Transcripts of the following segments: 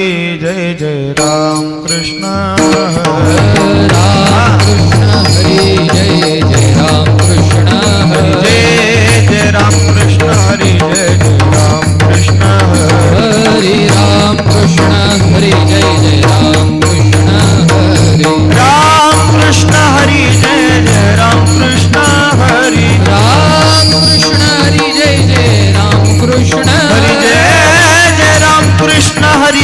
जय जय राम कृष्ण। राम कृष्ण हरी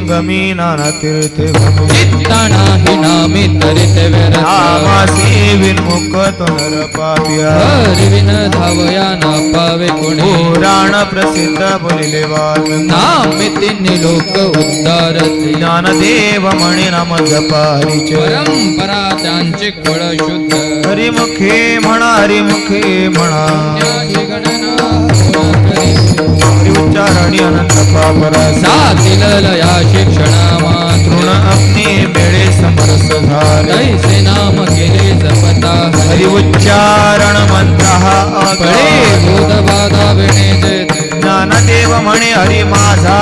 संगमी नाना तीर्थे भूमी चित्ताना हि नामी तरित व्यर्थ. आमासी विन्मुख तो नर पापिया. हरी विन धावया ना पावे कोणी. पुराण प्रसिद्ध बोलिले वाल्मिकी नामिती निलोक उद्धारती. ज्ञानदेव म्हणे नाम जपारीचे. परंपरा त्यांची कळ शुद्ध. हरिमुखे म्हणा हरिमुखे म्हणा. गणना उच्चारणी अनंत पापरस सातील लया उच्चारण मंत्र हा ज्ञानदेव म्हणे हरी माझा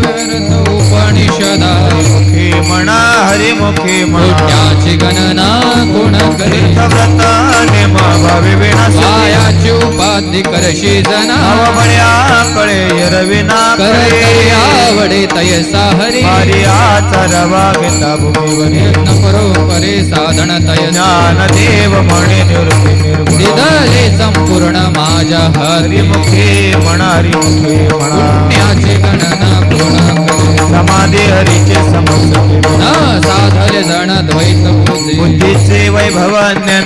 व्यर्थ उपनिषदा मुखे म्हणा हरिमुखे म्हणा पुण्याची गणना कोण करी व्रत नेम भावी विनाशी पायाची उपाधी करशी जना। बळ्या कळे यरविना कर कळे। आवडे हरी हरी घेता भूमीवरी यत्न परोपरे साधन तयसा ज्ञानदेव म्हणे निवृत्ती निर्गुण। दिदले संपूर्ण माझ्या हरी। हरिमुखे म्हणा हरिमुखे म्हणा पुण्याची गणना करी। समाधी हरीचे समस्ते न साधले जण द्वैत बुद्धी बुद्धीचे वैभव अन्य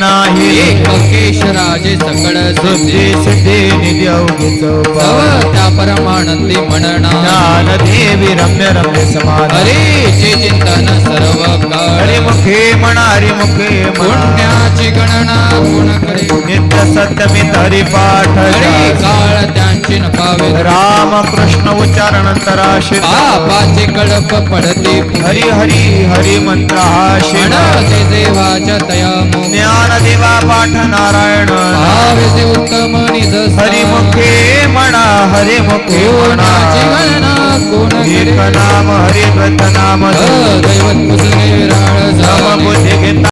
नाही एक केश राजे सकळ सिद्धी. सिद्धी सिद्धी निधी अवघिच तव त्या परमानंदी म्हणणा ज्ञान देवी रम्य रम्य समाधी हरीचे चिंतन सर्व काळ म्हणा पुण्याची गणना कोण करे? नित्य सत्यमी हरी काळ त्यांची नपावे. राम कृष्ण उच्चारणंतराशी पापाची कळप पडते हरी हरी हरी मंत्र हा म्हणते देवाच्या तया ज्ञान देवा पाठ नारायण. उत्तम निज हरिमुखे म्हणा हरिमुखे म्हणा एक करे? नाम नाम. दैवत बुद्धी